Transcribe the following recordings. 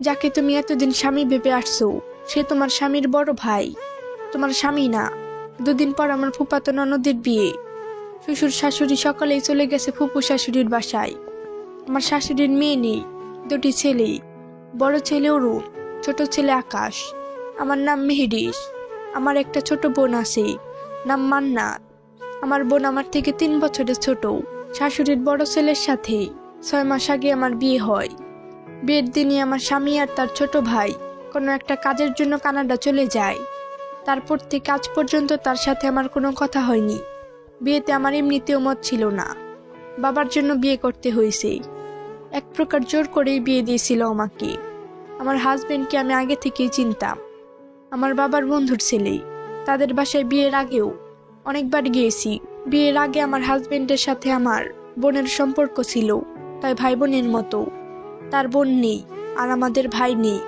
যাকে তুমি এতদিন স্বামী ভেবে আসছো, সে তোমার স্বামীর বড় ভাই। তোমার স্বামী না। দুদিন পর আমার ফুপাতো ননদের বিয়ে। শ্বশুর শাশুড়ি সকালেই চলে গেছে ফুপু শাশুড়ির বাসায়। আমার শাশুড়ির মেয়ে নেই, দুটি ছেলে। বড় ছেলে অরুণ ছোট ছেলে আকাশ। আমার নাম মেহেরিস আমার একটা ছোট বোন আছে, নাম মান্নাত আমার বোন আমার থেকে তিন বছরের ছোট। শাশুড়ির বড় ছেলের সাথে ছয় মাস আগে আমার বিয়ে হয়। বিয়ের দিনই আমার স্বামী আর তার ছোট ভাই কোনো একটা কাজের জন্য কানাডা চলে যায়। তারপর থেকে আজ পর্যন্ত তার সাথে আমার কোনো কথা হয়নি। বিয়েতে আমার এমনিতেও মত ছিল না। বাবার জন্য বিয়ে করতে হয়েছে। এক প্রকার জোর করেই বিয়ে দিয়েছিল আমাকে। আমার হাজবেন্ডকে আমি আগে থেকেই চিনতাম। আমার বাবার বন্ধুর ছেলে। তাদের বাসায় বিয়ের আগেও অনেকবার গিয়েছি। বিয়ের আগে আমার হাজবেন্ডের সাথে আমার বোনের সম্পর্ক ছিল, তাই ভাই বোনের মতো। তার বোন নেই আর আমাদের ভাই নেই।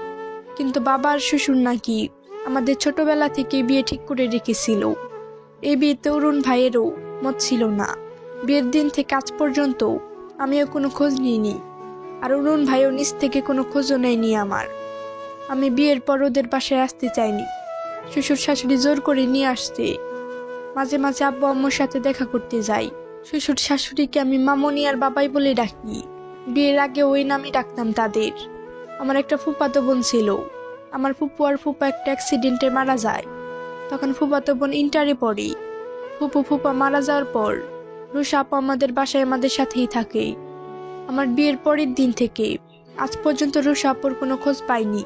কিন্তু বাবার শ্বশুর নাকি আমাদের ছোটবেলা থেকে বিয়ে ঠিক করে রেখেছিল। এই বিয়েতে অরুণ ভাইয়েরও মত ছিল না। বিয়ের দিন থেকে আজ পর্যন্ত আমিও কোনো খোঁজ নিইনি আর অরুণ ভাইও নিজ থেকে কোনো খোঁজও নেয়নি আমার। আমি বিয়ের পর ওদের বাসায় আসতে চাইনি। শ্বশুর শাশুড়ি জোর করে নিয়ে আসতে। মাঝে মাঝে আব্বু আম্মুর সাথে দেখা করতে যাই। শ্বশুর শাশুড়িকে আমি মামনি আর বাবাই বলে ডাকি। বিয়ের আগে ওই নামই ডাকতাম তাদের। আমার একটা ফুপাতো বোন ছিল। আমার ফুপু আর ফুপা একটা অ্যাক্সিডেন্টে মারা যায়। তখন ফুপাতো বোন ইন্টারে পড়ে। ফুপু, ফুপা মারা যাওয়ার পর রুষা আপু আমাদের বাসায় আমাদের সাথেই থাকে। আমার বিয়ের পরের দিন থেকে আজ পর্যন্ত রুষা আপুর কোনো খোঁজ পাইনি।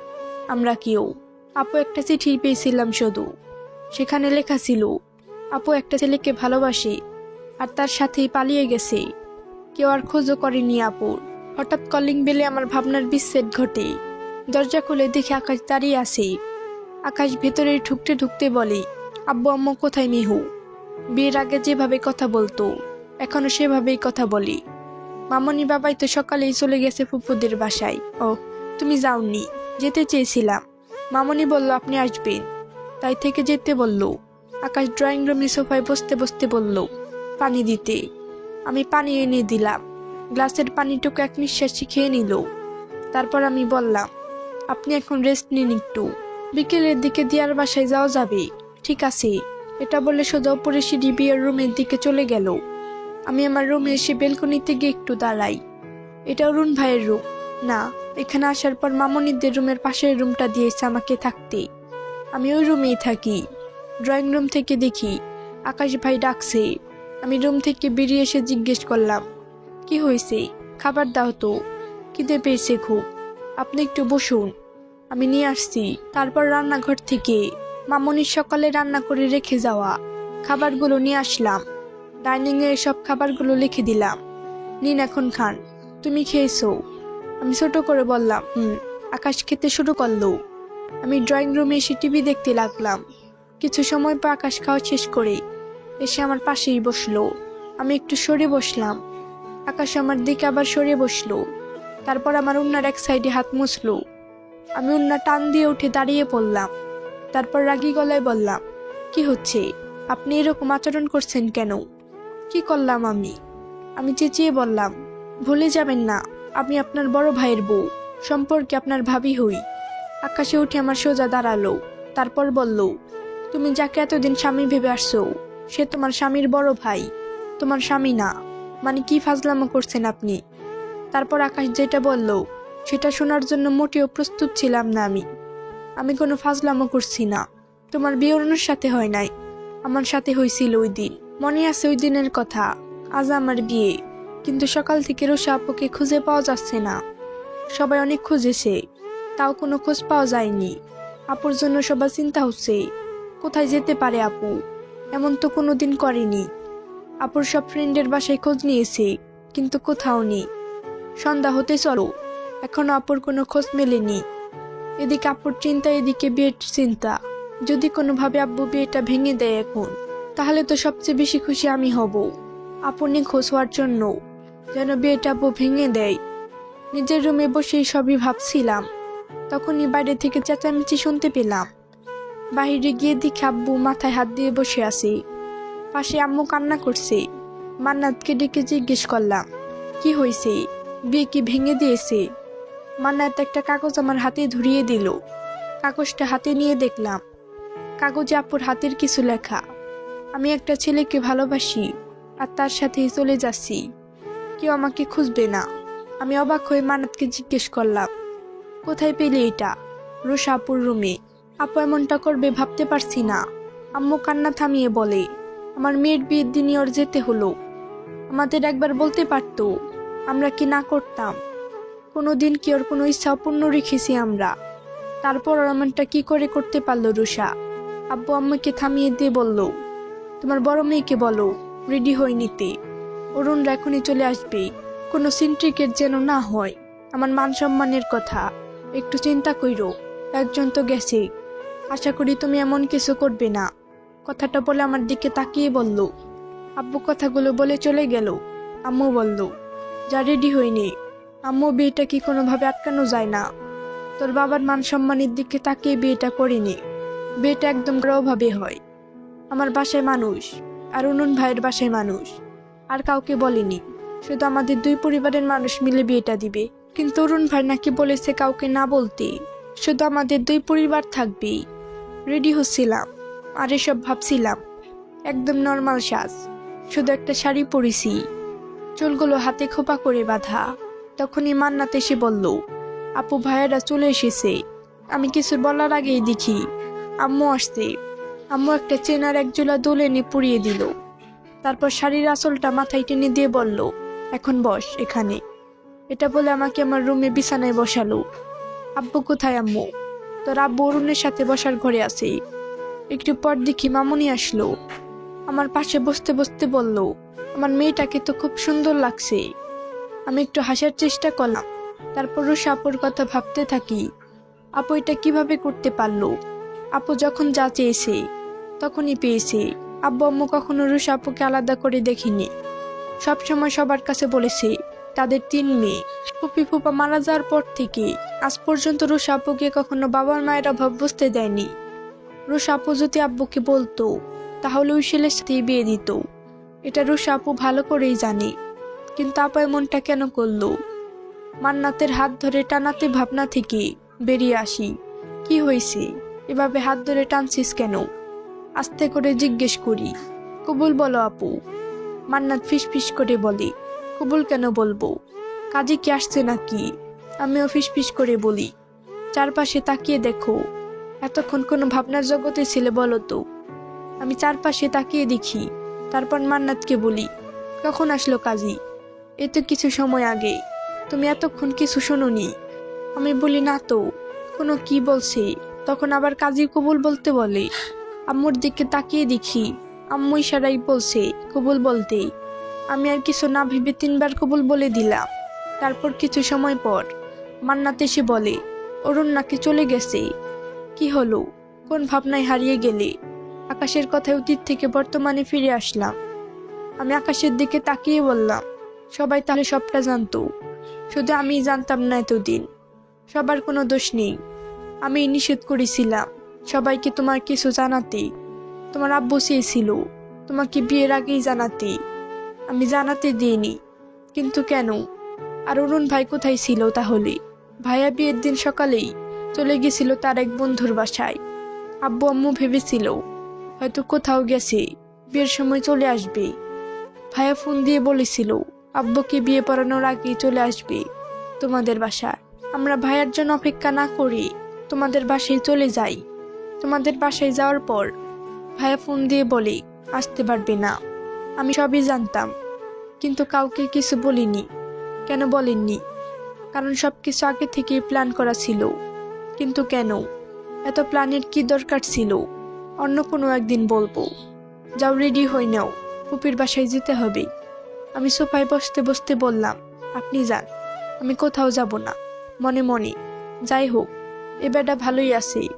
আমরা কেউ। আপু একটা চিঠি পেয়েছিলাম শুধু। সেখানে লেখা ছিল, আপু একটা ছেলেকে ভালোবাসে আর তার সাথেই পালিয়ে গেছে। কেউ আর খোঁজও করেনি আপুর। হঠাৎ কলিং বেলে আমার ভাবনার বিচ্ছেদ ঘটে দরজা খুলে দেখে আকাশ দাঁড়িয়ে আছে। আকাশ ভেতরে ঢুকতে ঢুকতে বলে, আব্বু, আম্মু, কোথায় মিহু? বিয়ের আগে যেভাবে কথা বলতো, এখনও সেভাবেই কথা বলি। মামনি বাবাই তো সকালেই চলে গেছে ফুপুদের বাসায়। ও তুমি যাওনি, যেতে চেয়েছিলাম। মামনি বলল, আপনি আসবেন। তাই থেকে যেতে বলল। আকাশ ড্রয়িং রুমে সোফায় বসতে বসতে বলল, পানি দিতে। আমি পানি এনে দিলাম। গ্লাসের পানিটুকু এক নিঃশ্বাসে খেয়ে নিল। তারপর আমি বললাম, আপনি এখন রেস্ট নিন একটু। বিকেলের দিকে দিয়ার বাসায় যাওয়া যাবে। ঠিক আছে। এটা বলে সোজা উপরে সিঁড়ি বিয়ের রুমের দিকে চলে গেল। আমি আমার রুমে এসে বেলকনিতে গিয়ে একটু দাঁড়াই। এটা অরুণ ভাইয়ের রুম। না, এখানে আসার পর মামনিদের রুমের পাশের রুমটা দিয়েছে আমাকে থাকতে। আমি ওই রুমেই থাকি। ড্রয়িং রুম থেকে দেখি, আকাশ ভাই ডাকছে। আমি রুম থেকে বেরিয়ে এসে জিজ্ঞেস করলাম কি হয়েছে? খাবার দাও তো। খিদে পেয়েছে খুব। আপনি একটু বসুন। আমি নিয়ে আসছি। তারপর রান্নাঘর থেকে মামনির সকালে রান্না করে রেখে যাওয়া খাবারগুলো নিয়ে আসলাম। ডাইনিংয়ে সব খাবারগুলো লিখে দিলাম। নিন এখন খান। তুমি খেয়েছো? আমি ছোট করে বললাম, হুম, আকাশ খেতে শুরু করল। আমি ড্রয়িং রুমে এসে টিভি দেখতে লাগলাম। কিছু সময় পর আকাশ খাওয়া শেষ করে এসে আমার পাশেই বসল। আমি একটু সরে বসলাম। আকাশ আমার দিকে আবার সরে বসল। তারপর আমার উন্নার এক সাইডে হাত মুছলো। আমি উন্না টান দিয়ে উঠে দাঁড়িয়ে পড়লাম। তারপর রাগী গলায় বললাম, কি হচ্ছে? আপনি এরকম আচরণ করছেন কেন? কি করলাম আমি? আমি চেঁচিয়ে বললাম, ভুলে যাবেন না, আমি আপনার বড় ভাইয়ের বউ। সম্পর্কে আপনার ভাবি হই। আকাশে উঠে আমার সোজা দাঁড়াল। তারপর বলল, তুমি যাকে এতদিন স্বামী ভেবে আসছো, সে তোমার স্বামীর বড় ভাই। তোমার স্বামী না। মানে কি ফাজলামো করছেন আপনি? তারপর আকাশ যেটা বলল, সেটা শোনার জন্য মোটেও প্রস্তুত ছিলাম না আমি। আমি কোনো ফাজলামো করছি না। তোমার বিয়ে অন্যর সাথে হয় নাই। আমার সাথে হয়েছিল ওই দিন। মনে আছে ওই দিনের কথা। আজ আমার বিয়ে। কিন্তু সকাল থেকে রোষা আপুকে খুঁজে পাওয়া যাচ্ছে না। সবাই অনেক খুঁজেছে। তাও কোনো খোঁজ পাওয়া যায়নি। আপুর জন্য সবার চিন্তা হচ্ছে, কোথায় যেতে পারে আপু? এমন তো কোনো দিন করেনি। আপুর সব ফ্রেন্ডের বাসায় খোঁজ নিয়েছে, কিন্তু কোথাও নেই। সন্ধ্যা হতে চলো, এখনও আপুর কোনো খোঁজ মেলেনি। এদিকে আপুর চিন্তা, এদিকে বিয়ের চিন্তা। যদি কোনোভাবে আব্বু বিয়েটা ভেঙে দেয় এখন, তাহলে তো সবচেয়ে বেশি খুশি আমি হব। আপু নিখোঁজ হওয়ার জন্য, যেন বিয়েটা আব্বু ভেঙে দেয়। নিজের রুমে বসেই সবই ভাবছিলাম। তখনই বাইরে থেকে চেঁচামেচি শুনতে পেলাম। বাহিরে গিয়ে দেখে আব্বু মাথায় হাত দিয়ে বসে আছে। পাশে আম্মু কান্না করছে। মান্নাতকে ডেকে জিজ্ঞেস করলাম, কি হয়েছে বিয়ে কি ভেঙে দিয়েছে? মান্নাত একটা কাগজ আমার হাতে ধরিয়ে দিল। কাগজটা হাতে নিয়ে দেখলাম, কাগজে আপুর হাতের কিছু লেখা। আমি একটা ছেলেকে ভালোবাসি আর তার সাথেই চলে যাচ্ছি। কেউ আমাকে খুঁজবে না। আমি অবাক হয়ে মানাতকে জিজ্ঞেস করলাম, কোথায় পেলে এটা? রোষা আপুর রুমে আপু এমনটা করবে ভাবতে পারছি না। আম্মু কান্না থামিয়ে বলে আমার মেয়ের বিয়ের দিনই ওর যেতে হলো। আমাদের একবার বলতে পারতো, আমরা কি না করতাম। কোনো দিন কি ওর কোনো ইচ্ছা অপূর্ণ রেখেছি আমরা। তারপর ওর এমনটা কি করে করতে পারল রুষা আব্বু আম্মাকে থামিয়ে দিয়ে বলল, তোমার বড় মেয়েকে বলো রেডি হয়ে নিতে। অরুণরা এখনই চলে আসবে। কোনো সিন্ট্রিকের যেন না হয়। আমার মান সম্মানের কথা। একটু চিন্তা কইরো, একজন তো গেছে। আশা করি তুমি এমন কিছু করবে না। কথাটা বলে আমার দিকে তাকিয়ে বলল, আব্বু কথাগুলো বলে চলে গেল। আম্মু বলল, যা রেডি হয়নি আম্মু, বিয়েটা কি কোনোভাবে আটকানো যায় না। তোর বাবার মান সম্মানের দিকে তাকিয়ে বিয়েটা করিনি। বিয়েটা একদম গ্রহভাবে হয়। আমার বাসায় মানুষ, আর উনুন ভাইয়ের বাসায় মানুষ। আর কাউকে বলেনি। শুধু আমাদের দুই পরিবারের মানুষ মিলে বিয়েটা দিবে। কিন্তু অরুণ ভাই নাকি বলেছে কাউকে না বলতে। শুধু আমাদের দুই পরিবার থাকবেই। রেডি হচ্ছিলাম। আর এসব ভাবছিলাম। একদম নর্মাল সাজ। শুধু একটা শাড়ি পরেছি। চুলগুলো হাতে খোপা করে বাঁধা। তখনই মান্নাত এসে বলল, আপু, ভাইয়েরা চলে এসেছে। আমি কিছু বলার আগেই দেখি। আম্মু আসছে। আম্মু একটা চেনার এক জোলা দোলে এনে পুড়িয়ে দিল। তারপর শাড়ির আঁচলটা মাথায় টেনে দিয়ে বলল, এখন বস এখানে। এটা বলে আমাকে আমার রুমে বিছানায় বসালো। আব্বু কোথায় আম্মু? তোর আব্বু অরুণের সাথে বসার ঘরে আছে। একটু পর দেখি মামুনি আসলো। আমার পাশে বসতে বসতে বলল, আমার মেয়েটাকে তো খুব সুন্দর লাগছে। আমি একটু হাসার চেষ্টা করলাম। তারপর রুষা আপুর কথা ভাবতে থাকি, আপু, এটা কীভাবে করতে পারল? আপু যখন যা চেয়েছে, তখনই পেয়েছে। আব্বু আম্মু কখনো রুষা আপুকে আলাদা করে দেখিনি। সবসময় সবার কাছে বলেছে, তাদের তিন মেয়ে। ফুপি ফুপা মারা যাওয়ার পর থেকে আজ পর্যন্ত রুষা আপুকে কখনো বাবার মায়ের অভাব বুঝতে দেয়নি। রুষা আপু যদি আব্বুকে বলতো, তাহলে ওই ছেলের সাথেই বিয়ে দিত। এটা রুষা আপু ভালো করেই জানে। কিন্তু আপু এমনটা কেন করল? মান্নাতের হাত ধরে টানাতে ভাবনা থেকে বেরিয়ে আসি। কি হয়েছে? এভাবে হাত ধরে টানছিস কেন? আস্তে করে জিজ্ঞেস করি। কবুল বলো আপু। মান্নাত ফিস করে বলে, কবুল কেন বলব? কাজে কি আসছে নাকি? আমিও ফিস করে বলি। চারপাশে তাকিয়ে দেখো। এতক্ষণ কোনো ভাবনার জগতে ছিলে বলো তো? আমি চারপাশে তাকিয়ে দেখি, তারপর মান্নাতকে বলি, কখন আসলো কাজী? এ তো কিছু সময় আগে। তুমি এতক্ষণ কিছু শোনোনি। আমি বলি, না তো, কোনো কি বলছে? তখন আবার কাজী কবুল বলতে বলে, আম্মুর দিকে তাকিয়ে দেখি, আম্মু ইশারাই বলছে, কবুল বলতে। আমি আর কিছু না ভেবে তিনবার কবুল বলে দিলাম। তারপর কিছু সময় পর মান্নাত এসে বলে, অরুণ নাকি চলে গেছে? কি হলো? কোন ভাবনায় হারিয়ে গেলে? আকাশের কথায় অতীত থেকে বর্তমানে ফিরে আসলাম। আমি আকাশের দিকে তাকিয়ে বললাম, সবাই তাহলে সবটা জানতো। শুধু আমি জানতাম না এতদিন। সবার কোনো দোষ নেই। আমি নিষেধ করেছিলাম, সবাইকে তোমার কিছু জানাতে। তোমার আব্বু চেয়েছিল, তোমাকে বিয়ের আগেই জানাতে। আমি জানাতে দিইনি, কিন্তু কেন? আর অরুণ ভাই কোথায় ছিল তাহলে? ভাইয়া বিয়ের দিন সকালেই চলে গেছিল তার এক বন্ধুর বাসায়। আব্বু আম্মু ভেবেছিল, হয়তো কোথাও গেছে, বিয়ের সময় চলে আসবে। ভাইয়া ফোন দিয়ে বলেছিল, আব্বুকে বিয়ে পড়ানোর আগেই চলে আসবে তোমাদের বাসায়। আমরা ভাইয়ার জন্য অপেক্ষা না করি তোমাদের বাসায় চলে যাই। তোমাদের বাসায় যাওয়ার পর ভাইয়া ফোন দিয়ে বলে, আসতে পারবে না। আমি সবই জানতাম, কিন্তু কাউকে কিছু বলিনি, কেন বলেননি? কারণ সব কিছু আগে থেকেই প্ল্যান করা ছিল। কিন্তু কেন? এত প্ল্যানের কি দরকার ছিল? অন্য কোনো একদিন বলব। যাও রেডি হয়ে নাও। পুপির বাসায় যেতে হবে। আমি সোফায় বসতে বসতে বললাম, আপনি যান। আমি কোথাও যাব না। মনে মনে। যাই হোক, এ বেটা ভালোই আছে।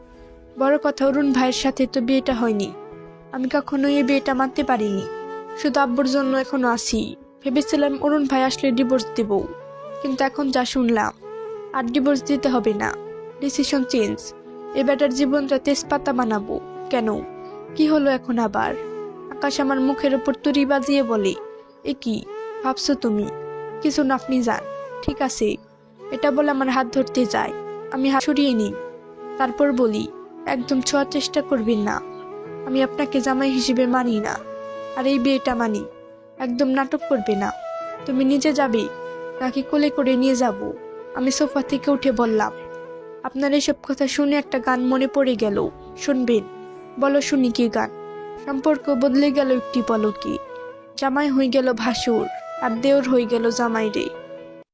বড় কথা, অরুণ ভাইয়ের সাথে তো বিয়েটা হয়নি। আমি কখনোই এই বিয়েটা মানতে পারিনি। শুধু আব্বুর জন্য এখনও আছি। ভেবেছিলাম অরুণ ভাই আসলে ডিভোর্স দেব। কিন্তু এখন যা শুনলাম, আর ডিভোর্স দিতে হবে না। ডিসিশন চেঞ্জ এ বেটার জীবনটা তেজপাতা বানাবো। কেন? কি হলো এখন আবার? আকাশ আমার মুখের ওপর তুরি বাজিয়ে বলে, এ কি? ভাবছ তুমি? কিছু না, আপনি যান। ঠিক আছে। এটা বলে আমার হাত ধরতে যায়। আমি হাত সরিয়ে নিই। তারপর বলি, একদম ছোঁয়ার চেষ্টা করবেন না। আমি আপনাকে জামাই হিসেবে মানি না। আর এই বিয়েটা মানি। একদম নাটক করবে না। তুমি নিজে যাবে। নাকি কোলে করে নিয়ে যাব? আমি সোফা থেকে উঠে বললাম আপনার এসব কথা শুনে একটা গান মনে পড়ে গেল। শুনবেন। বলো শুনি কি গান? সম্পর্ক বদলে গেল একটি পলকে। জামাই হয়ে গেল ভাসুর, আর দেওর হয়ে গেল জামাই রে